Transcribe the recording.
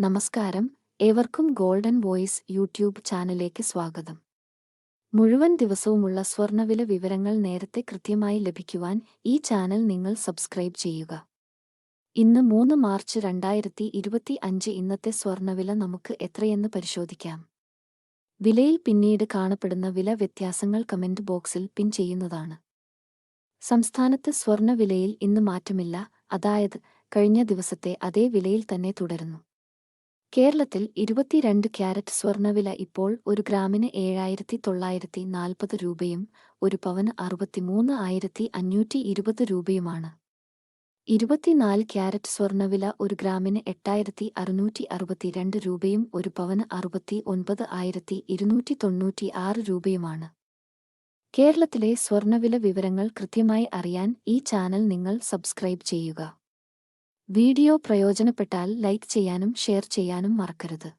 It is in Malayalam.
നമസ്കാരം. ഏവർക്കും ഗോൾഡൻ വോയിസ് യൂട്യൂബ് ചാനലിലേക്ക് സ്വാഗതം. മുഴുവൻ ദിവസവുമുള്ള സ്വർണവില വിവരങ്ങൾ നേരത്തെ കൃത്യമായി ലഭിക്കുവാൻ ഈ ചാനൽ നിങ്ങൾ സബ്സ്ക്രൈബ് ചെയ്യുക. ഇന്ന് മൂന്ന് മാർച്ച് രണ്ടായിരത്തി ഇരുപത്തി അഞ്ച് ഇന്നത്തെ സ്വർണവില നമുക്ക് എത്രയെന്ന് പരിശോധിക്കാം. വിലയിൽ പിന്നീട് കാണപ്പെടുന്ന വില വ്യത്യാസങ്ങൾ കമന്റ് ബോക്സിൽ പിൻ ചെയ്യുന്നതാണ്. സംസ്ഥാനത്ത് സ്വർണവിലയിൽ ഇന്ന് മാറ്റമില്ല. അതായത് കഴിഞ്ഞ ദിവസത്തെ അതേ വിലയിൽ തന്നെ തുടരുന്നു. കേരളത്തിൽ ഇരുപത്തിരണ്ട് ക്യാരറ്റ് സ്വർണവില ഇപ്പോൾ ഒരു ഗ്രാമിന് ഏഴായിരത്തി തൊള്ളായിരത്തി നാൽപ്പത് രൂപയും ഒരു പവന് അറുപത്തിമൂന്ന് ആയിരത്തി അഞ്ഞൂറ്റി ഇരുപത് രൂപയുമാണ്. ഇരുപത്തിനാല് ക്യാരറ്റ് സ്വർണവില ഒരു ഗ്രാമിന് എട്ടായിരത്തി അറുന്നൂറ്റി അറുപത്തിരണ്ട് രൂപയും ഒരു പവന് അറുപത്തി ഒൻപത് ആയിരത്തി ഇരുന്നൂറ്റി തൊണ്ണൂറ്റി ആറ് രൂപയുമാണ്. കേരളത്തിലെ സ്വർണവില വിവരങ്ങൾ കൃത്യമായി അറിയാൻ ഈ ചാനൽ നിങ്ങൾ സബ്സ്ക്രൈബ് ചെയ്യുക. വീഡിയോ പ്രയോജനപ്പെട്ടാൽ ലൈക്ക് ചെയ്യാനും ഷെയർ ചെയ്യാനും മറക്കരുത്.